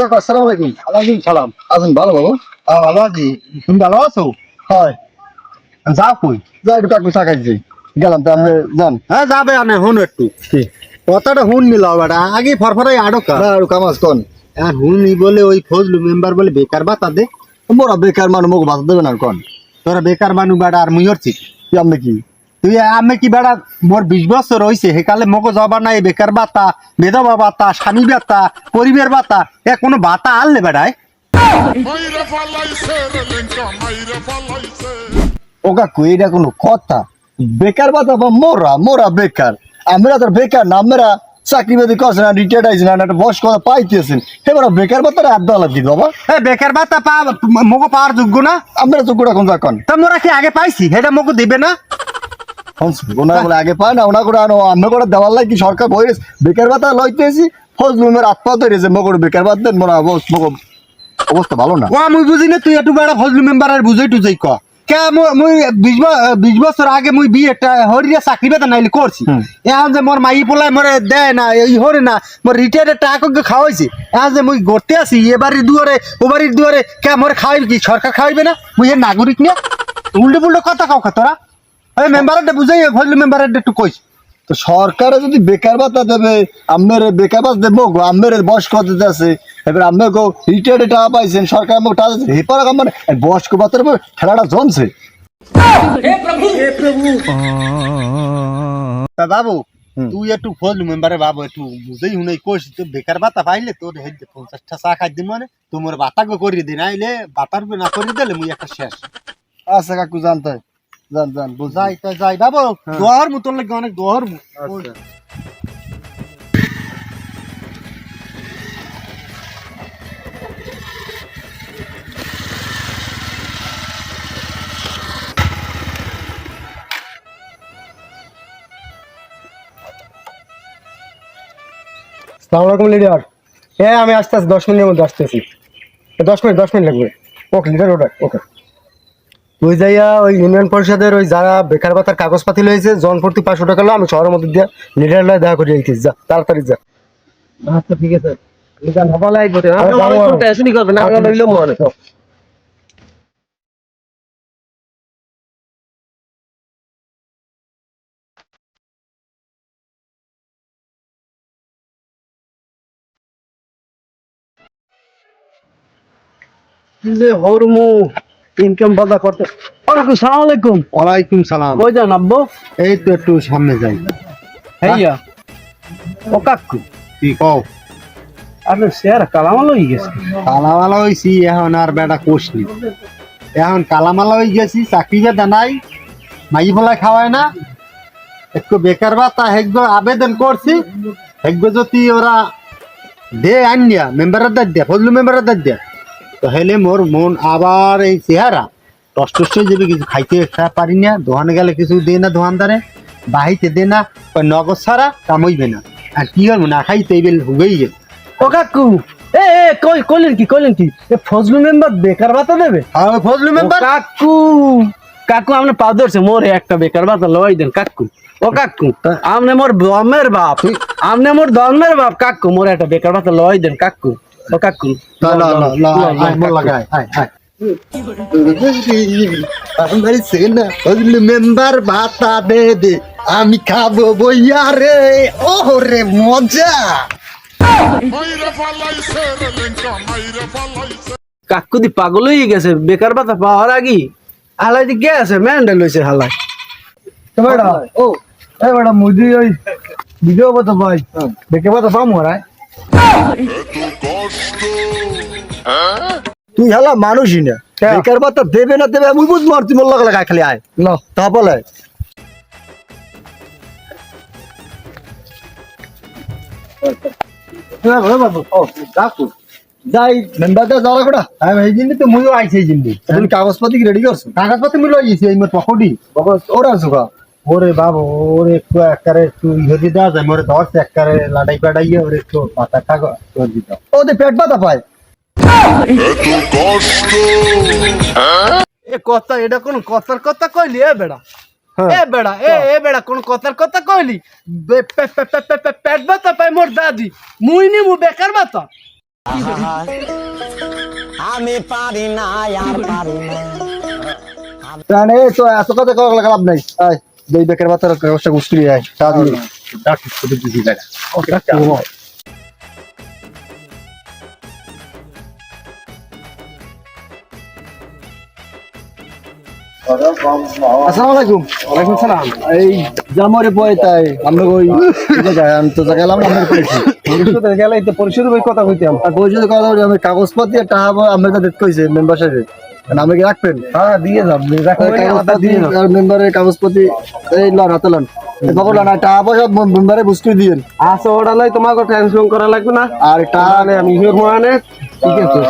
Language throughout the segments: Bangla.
কাকা আসসালামু আলাইকুম। আলাইকুম সালাম। আছেন ভালো বাবু? ভালো আছি। তুমি ভালো আছো? হয়। যাও কই? যাই একটু কাকু চা খাইছি। গেলাম তো আপনি যান। হ্যাঁ যাবে আমি হুন একটু। কথাটা হুন নিল বেটা আগে ফরফরাই আড়কা। না আর কামাজ কোন? আর হুন ই বলে ওই ফজলু মেম্বার বলে বেকার বাতা দে। মোরা বেকার মানুষ মোক বাঁচা দেবেন আর কোন? তোরা বেকার মানু বেটা আর মুই হচ্ছি। কি আপনি কি? তুই আমি কি বেটা মোর বিশ বছর হয়েছে সেকালে মগো জবা নাই বেকার বাতা মেধবা বাতা স্বামী বাতা পরিবার বাতা এ কোনো বাতা আনলে বেড়ায়? mayra fallaise relenka mayra fallaise ও কাকু এটা কোনো কথা। বেকার বাতা বা মোরা মোরা বেকার। আমরা তো বেকার না আমরা চাকরি বাকরি করছেন না রিটায়ার্ড আইছেন না একটা বয়স কথা পাইতেছেন। এবার বেকার বাতারে আর দলা দিত বাবা। এ বেকার বাতা পা মগো পাওয়ার যোগ্য না? আমরা গোটা কোন যাকন তা মোরা কি আগে পাইছি? সেটা মগো দিবে না? ওনার আগে পায় না ওনা করে আনো আমরা করে দেওয়ার লাগে কি সরকার বই বেকার লইতেছি ফজলুমের আত্মা তৈরিছে মগর বেকার দেন অবস্থা ভালো না। ও আমি বুঝি না তুই একটু বেড়া ফজলু মেম্বার আর বুঝাই টুজাই ক। কে মুই বিশ বছর আগে মুই বিয়েটা হরিয়া চাকরি বেতা নাইলে করছি। এখন যে মোর মাই পোলাই মরে দেয় না এই হরে না মোর রিটায়ারের টাকা খাওয়াইছে। এখন যে মুই গড়তে আছি এবারের দুয়ারে ওবারের দুয়ারে কে মোরে খাওয়াইবে কি? সরকার খাওয়াইবে না? মুই এর নাগরিক নিয়ে উল্টো পুল্টো কথা কাউকে তোরা? ওই মেম্বারের বুঝাই ফজলু মেম্বারের একটু কইস। তো সরকারে যদি বেকার ভাতা দেবে আমের বেকার ভাতা দেবো গো আমের বয়স কত আছে। এবার আমি গো রিটায়ার্ড টাকা পাইছেন সরকার আমাকে টাকা দিচ্ছে এরপর আমার বয়স্ক ভাতার উপর খেলাটা জমছে। তা বাবু। তুই একটু ফজলু মেম্বারে বাবু একটু বুঝেই হুনাই কইস তো বেকার বাতা পাইলে তোর হেড পঞ্চাশটা চা খাই দিম মানে তোমার বাতাকে করিয়ে দিন আইলে বাতার না করিয়ে দিলে মুই একটা শেষ। আচ্ছা কাকু জানতে যাই তো যাই। বাবু দোয়ার মতো লাগে অনেক দোয়ার সালাম আলাইকুম লিডার। হ্যাঁ আমি আসতে আসছি দশ মিনিটের মধ্যে আসতেছি। দশ মিনিট দশ মিনিট লাগবে। ওকে লিডার ওটা ওকে। তুই যাইয়া ওই ইউনিয়ন পরিষদের ওই যারা বেকার ভাতার কাগজপাতি লয়েছে জন প্রতি পাঁচশো টাকা লো আমি শহরের মধ্যে দিয়ে লিডার লয় দেখা করে আইতিস যা তাড়াতাড়ি যা। আচ্ছা ঠিক আছে। সকালে আইবো রে। আরে আমরা যাব অনেক আর। টেনশনই করবেন আমরা লইলাম মনে যে হরমু। ইনকাম বাদা করতে ওয়ালাইকুম সালাম আলাইকুম। ওয়ালাইকুম সালাম। কই যান আব্বু? এই তো একটু সামনে যাই। হেইয়া ও কাকু। কি কও? আপনি শেয়ার কালামাল হয়ে গেছে। কালামালা হইছি এখন আর বেটা কোষনি এখন কালামালা হয়ে গেছি চাকরি বেদা নাই মাই ফেলা খাওয়ায় না। একটু বেকার ভাতা হেগ্য আবেদন করছি। হেগ্য যদি ওরা দে আনিয়া মেম্বারের দাঁত দিয়া ফজলু মেম্বারের দাঁত দিয়া। তো হেলে মোর মন আবার এই চেহারা। টস টস হয়ে যাবে কিছু খাইতে পারি না দোকানে গেলে কিছু দে না দোকানদারে বাহিতে দে না নগদ ছাড়া কামইবে না। আর কি হল না খাইতে এই বেল হুগেই গেল ও কাকু এ এ কই কইলেন কি কইলেন কি? এ ফজলু মেম্বার বেকার ভাতা দেবে? ওই ফজলু মেম্বার। কাকু কাকু আপনি পা ধরছে মোরে একটা বেকার ভাতা লই দেন কাকু। ও কাকু আপনি মোর দমের বাপ আপনি মোর দমের বাপ কাকু মোর একটা বেকার ভাতা লই দেন কাকু। লাগায় আয় আয় আমার সেনা মেম্বার ভাতা দে দে আমি খাব বইয়া রে ও রে মজা mayra fallaise relenka mayra fallaise কাকু দি পাগল হয়ে গেছে বেকার ভাতা পাওয়ার আগে হালাই দি গেছে ম্যান্ডেল হয়েছে হালাই। বেটা ও এ বেটা মুদি ওই ভিডিও বতো ভাই দেখে বতো পাম মরাই তুই হেলা মানুষই না। হ্যাঁ। বেকার ভাতা দেবে না দেবে আমি বুঝব আর তুই মোল্লা গলা খালি আয়। ন তা বলে। যাই মেম্বারটা যাওয়া কটা আমি এই জিনিস তো মুইও আইছি এই জিনিস তুমি কাগজপাতি রেডি করছ? কাগজপত্র মিলো আইছি এই মোর পকড়ি ওরা আছো কা ওরে বাবু ওরে একটু একবারে একটু ইহদি দেওয়া যায় মোরে ধরছে একবারে লাটাই পাটাইয়ে ওরে একটু পাতা করে দিত ওদের পেট ব্যথা পায়। এ কথা এটা কোন কথার কথা কইলি? এ বেড়া এ বেড়া এ এ বেড়া কোন কথার কথা কইলি? বে- পে- পে- পে- পে- পে- পেট ব্যথা পাই মোর দাদি। মুই নি মু বেকার ব্যথা। প্রাণে তো এত কথা করা লাভ নাই। আয়। দেই বেকার ব্যবস্থা আসসালামু আলাইকুম। ওয়ালাইকুম সালাম। এই জামরে পয় তাই আমরা ওই জায়গায় আমি তো জায়গায় আমরা গেলে কথা কইতাম। আর কথা আমি কাগজপত্র আমরা দেখতে মেম্বার সাহেব আমি কি রাখবেন? হ্যাঁ দিয়ে দিয়ে মেম্বারের কাগজপত্র এই লন হাতে লন। বকল না টাকা পয়সা মেম্বারে বুঝতে দিয়েন। আসো ওটা লাই তোমাকে টেনশন করা লাগবে না। আর টাকা তাহলে আমি হিরো মানে ঠিক আছে।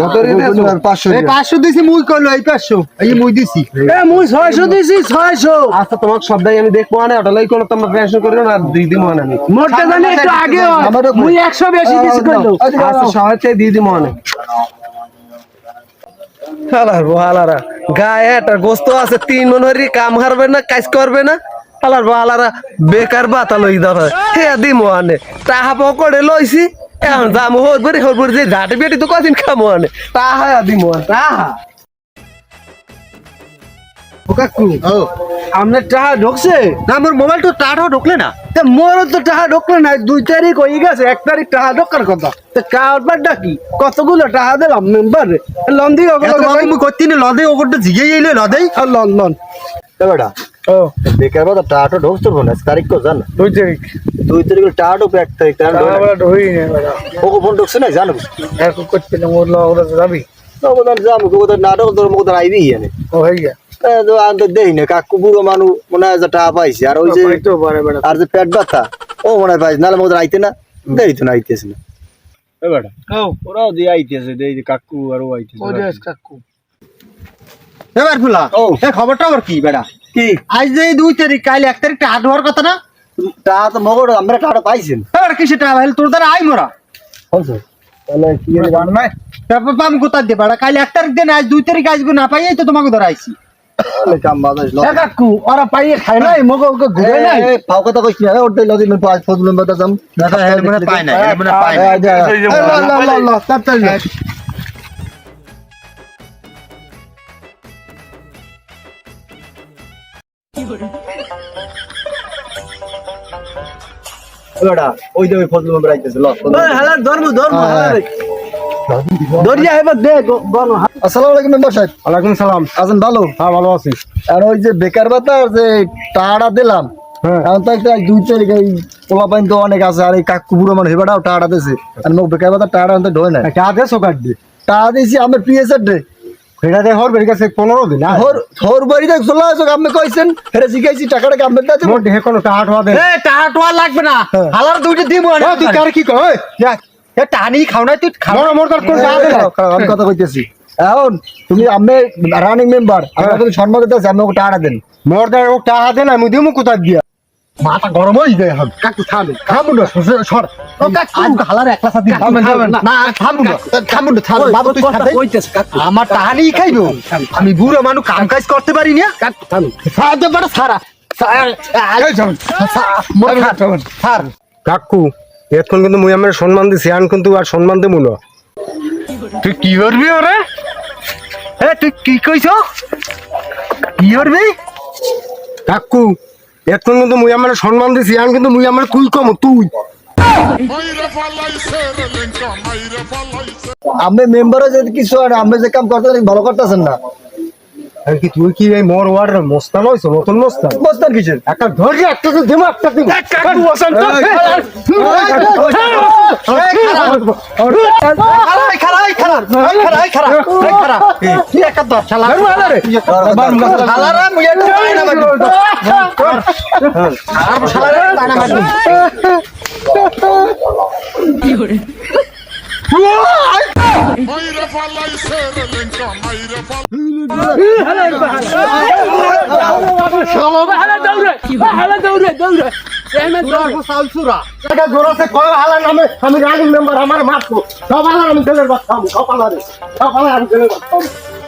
কত রেটে পাঁচশো এই পাঁচশো দিছি মুই কইলো এই পাঁচশো। এই মুই দিছি। এ মুই ছয়শো দিছি ছয়শো। আচ্ছা তোমাকে সবটাই আমি দেখব মানে ওটা লাই কোনো তোমার টেনশন করিও না দিয়ে দিব মানে আমি। মোরটা জানি একটু আগে মুই একশো বেশি দিছি কইলো। আচ্ছা সবাই দিয়ে দিব মানে। হালার। বালারা গায়ে একটা গোস্ত আছে, তিন মনোহরি কাম হারবে না, কাজ করবে না। আলার বালারা বেকার বাতা লই ধরে হে দি আনে তাহা পকড়ে লইছি, এখন দাম হোর বরি হোর বরি যে ঝাটে বেটি তো কদিন খামো আনে। তাহা দিম তাহা ও কাকু আপনার টাকা ঢুকছে না আমার মোবাইল তো টাটাও ঢুকলে না তা মোরও তো টাকা ঢুকলো না দুই তারিখ হয়ে গেছে এক তারিখ টাকা ঢোকার কথা তা কারবার ডাকি কতগুলো টাকা দিলাম মেম্বার লন দিই ওগুলো তোমাকে মুই করতে নি লদে ওগরটা জিগে যাইলে লদেই লন লন বেটা ও বেকার বাতা টাকা ঢোকতে না তারিখ কো জান দুই তারিখ দুই তারিখ টাকা ঢোকবে এক তারিখ টাকা টাকা ঢুই না ওকে ফোন ঢুকছে না জানো এক করতে না মোর ওরা যাবি ওদের যাব ওদের নাটক তোর মুখ আইবি ও হয়ে গিয়া আমি দেই না কাকু বুড়ো মানুষ মনে হয় যে টাকা পাইছে। আর ওই যে তো আর যে পেট ব্যথা ও মনে হয় পাইছে নাহলে মোদের আইতে না। দেই তো না আইতেছে না। ওরাও দিয়ে আইতেছে দেই কাকু আর আইতেছে। কাকু। এবার ফুলা ও। এ খবরটা আবার কি বেড়া কি? আজ যে দুই তারিখ কাল এক তারিখ টাকা হওয়ার কথা না? তো মগর আমরা টাকা পাইছেন। এবার কি সেটা ভাই তোর দ্বারা আই মোরা। তাহলে কি নাই পাম কোথা দিয়ে বেড়া কাল এক তারিখ দিন আজ দুই তারিখ আসব না পাই তো তোমাকে ধরা আইছি। ওরা পাইয়ে খায় নাই মগো ওকে ঘুরে নাই ফাও কথা কইছ না ওর দেই লদি পাঁচ ফজল নম্বর দাম না না তাড়াতাড়ি ওই যে ওই ফজল নম্বর আইতেছে ল ধর্ম ধর্ম দরিয়া এবার দে আসসালামু আলাইকুম মেম্বার সাহেব। ওয়ালাইকুম সালাম। আছেন ভালো? হ্যাঁ ভালো আছি। আর ওই যে বেকার ভাতা যে টাকাটা দিলাম হ্যাঁ। তো একটা দুই তারিখ এই পোলা তো অনেক আছে আর এই কাকু বুড়ো মানে হেবাটাও টাকাটা দিছে। আর মোক বেকার ভাতা টাকাটা আনতে ঢোয় না একটা আদেশ কাট দি। টাকা দিয়েছি আমার পিএসআর ডে সেটা দে হর দিন হোর হোর বাড়িতে চলে আসো আপনি কইছেন শিখাইছি টাকাটা কি আপনার কাছে? মোট দেখে কোনো টাকা টোয়া দে এ টাকা টোয়া লাগবে না। হ্যাঁ। হালার দুইটা দিব এ, তুই কার কি কয়? টানি খাও না তুই খাও। মোর আমি কথা কইতেছি। এখন তুমি আমি রানিং মেম্বার তুমি সম্মান আমি ওকে টাকাটা দেন। মোর দে ও টাকা দে না আমি দিমু কোথা দিয়া মাথা গরম হয়ে যায় এখন। কাকু থামে। খামু না সর ও কাকু। হালার একলা সাথে থামেন, থামেন, না। না। না খামু না থাম। বাবু তুই কথা খাবে কইতেছ কাকু। আমার টাহানি খাইবো? আমি বুড়ো মানুষ কাম কাজ করতে পারি না। কাকু থামে। সাহায্য করে সারা। কাকু। এখন কিন্তু মুই আমার সম্মান দিছি আন কিন্তু আর সম্মান দেবো না। তুই কি করবি ওরে? এ তুই কি কইছ? কি করবি? কাকু এখন কিন্তু মুই আমার সম্মান দিছি আন কিন্তু মুই আমার কুই কম তুই। আমি মেম্বারও যদি কিছু আর আমি যে কাম করতে ভালো করতেছেন না। আর কি তুই কি এই মোর ওয়ার্ডের মোস্তান হইছো নতুন মোস্তান বস্তার কিসের একটা ধরে একটা তো দেবো একটা দিবো কাকু আর শালারা টাইনা মারবি মাইরে ফালাইছে রে লেঙ্কা মাইরে ফালাইছে আমি রানিং মেম্বার আমার মাত্র সব আমি ছেলের বাচ্চা সব হালা রে সব হালা আমি ছেলের বাচ্চা